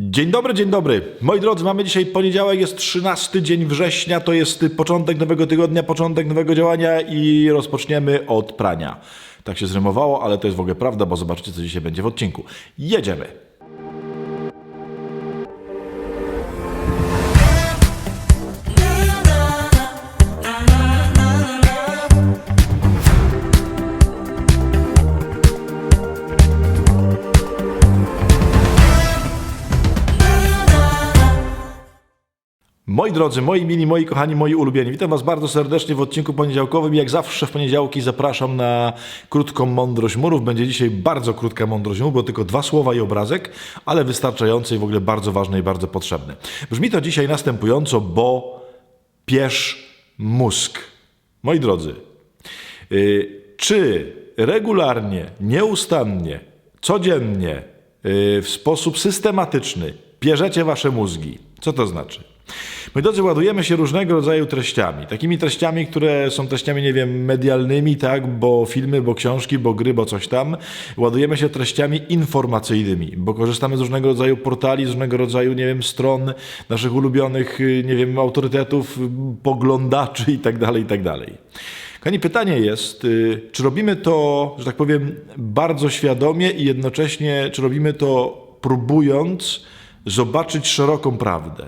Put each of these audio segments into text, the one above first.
Dzień dobry, dzień dobry. Moi drodzy, mamy dzisiaj poniedziałek, jest 13 dzień września, to jest początek nowego tygodnia, początek nowego działania i rozpoczniemy od prania. Tak się zrymowało, ale to jest w ogóle prawda, bo zobaczycie, co dzisiaj będzie w odcinku. Jedziemy. Moi drodzy, moi mili, moi kochani, moi ulubieni, witam Was bardzo serdecznie w odcinku poniedziałkowym. Jak zawsze w poniedziałki zapraszam na krótką mądrość murów. Będzie dzisiaj bardzo krótka mądrość murów, bo tylko dwa słowa i obrazek, ale wystarczające i w ogóle bardzo ważne i bardzo potrzebne. Brzmi to dzisiaj następująco, bo piesz mózg. Moi drodzy, yy, czy regularnie, nieustannie, codziennie, yy, w sposób systematyczny bierzecie wasze mózgi? Co to znaczy? My drodzy, ładujemy się różnego rodzaju treściami. Takimi treściami, które są treściami, nie wiem, medialnymi, tak, bo filmy, bo książki, bo gry, bo coś tam. Ładujemy się treściami informacyjnymi, bo korzystamy z różnego rodzaju portali, z różnego rodzaju, nie wiem, stron naszych ulubionych, nie wiem, autorytetów, poglądaczy i tak dalej, i tak. Kochani, pytanie jest, y, czy robimy to, że tak powiem, bardzo świadomie i jednocześnie, czy robimy to próbując zobaczyć szeroką prawdę.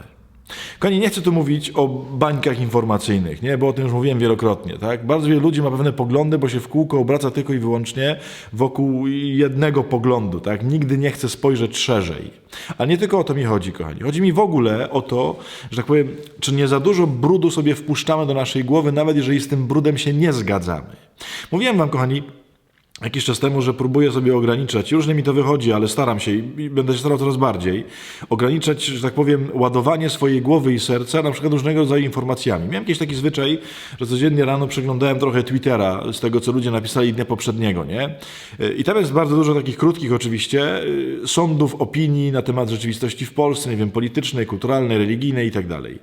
Kochani, nie chcę tu mówić o bańkach informacyjnych, nie? bo o tym już mówiłem wielokrotnie. Tak? Bardzo wielu ludzi ma pewne poglądy, bo się w kółko obraca tylko i wyłącznie wokół jednego poglądu. Tak? Nigdy nie chce spojrzeć szerzej. Ale nie tylko o to mi chodzi, kochani. Chodzi mi w ogóle o to, że tak powiem, czy nie za dużo brudu sobie wpuszczamy do naszej głowy, nawet jeżeli z tym brudem się nie zgadzamy. Mówiłem wam, kochani, jakiś czas temu, że próbuję sobie ograniczać, różnie mi to wychodzi, ale staram się i będę się starał coraz bardziej, ograniczać, że tak powiem, ładowanie swojej głowy i serca na przykład różnego rodzaju informacjami. Miałem jakiś taki zwyczaj, że codziennie rano przeglądałem trochę Twittera z tego, co ludzie napisali dnia poprzedniego, nie? I tam jest bardzo dużo takich krótkich oczywiście y, sądów, opinii na temat rzeczywistości w Polsce, nie wiem, politycznej, kulturalnej, religijnej i tak dalej.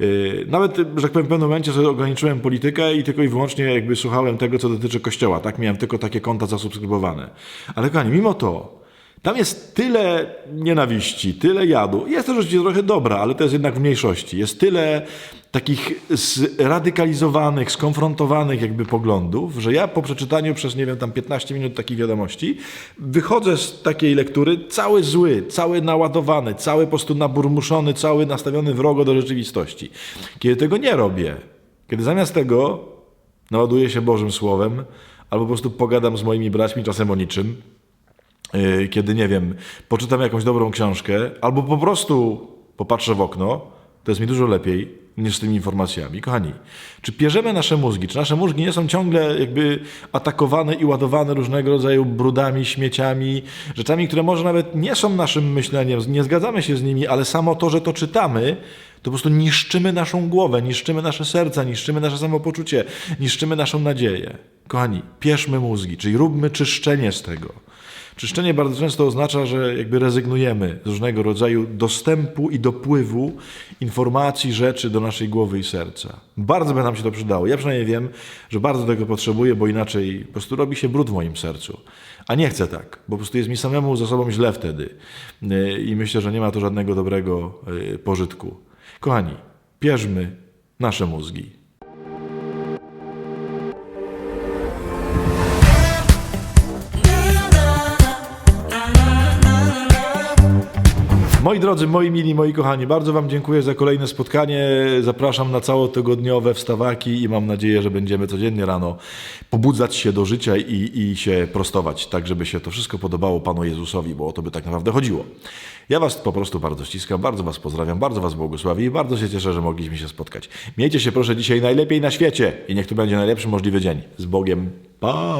Y, Nawet, że tak powiem, w pewnym momencie sobie ograniczyłem politykę i tylko i wyłącznie jakby słuchałem tego, co dotyczy Kościoła, tak? Miałem tylko takie konta zasubskrybowane. Ale kochani, mimo to, tam jest tyle nienawiści, tyle jadu. Jest to rzeczywiście trochę dobra, ale to jest jednak w mniejszości. Jest tyle takich zradykalizowanych, skonfrontowanych jakby poglądów, że ja po przeczytaniu przez, nie wiem, tam 15 minut takich wiadomości, wychodzę z takiej lektury cały zły, cały naładowany, cały po prostu naburmuszony, cały nastawiony wrogo do rzeczywistości. Kiedy tego nie robię, kiedy zamiast tego naładuję się Bożym Słowem, albo po prostu pogadam z moimi braćmi czasem o niczym, Yy, kiedy nie wiem, poczytam jakąś dobrą książkę, albo po prostu popatrzę w okno, to jest mi dużo lepiej niż z tymi informacjami. Kochani, czy pierzemy nasze mózgi? Czy nasze mózgi nie są ciągle jakby atakowane i ładowane różnego rodzaju brudami, śmieciami, rzeczami, które może nawet nie są naszym myśleniem, nie zgadzamy się z nimi, ale samo to, że to czytamy, po prostu niszczymy naszą głowę, niszczymy nasze serca, niszczymy nasze samopoczucie, niszczymy naszą nadzieję. Kochani, pierzmy mózgi, czyli róbmy czyszczenie z tego. Czyszczenie bardzo często oznacza, że jakby rezygnujemy z różnego rodzaju dostępu i dopływu informacji, rzeczy do naszej głowy i serca. Bardzo by nam się to przydało. Ja przynajmniej wiem, że bardzo tego potrzebuję, bo inaczej po prostu robi się brud w moim sercu. A nie chcę tak, bo po prostu jest mi samemu ze sobą źle wtedy. Yy, I myślę, że nie ma tu żadnego dobrego yy, pożytku. Kochani, pierzmy nasze mózgi. Moi drodzy, moi mili, moi kochani, bardzo Wam dziękuję za kolejne spotkanie. Zapraszam na całotygodniowe wstawaki i mam nadzieję, że będziemy codziennie rano pobudzać się do życia i, i się prostować, tak żeby się to wszystko podobało Panu Jezusowi, bo o to by tak naprawdę chodziło. Ja Was po prostu bardzo ściskam, bardzo Was pozdrawiam, bardzo Was błogosławię i bardzo się cieszę, że mogliśmy się spotkać. Miejcie się proszę dzisiaj najlepiej na świecie i niech to będzie najlepszy możliwy dzień. Z Bogiem. Pa!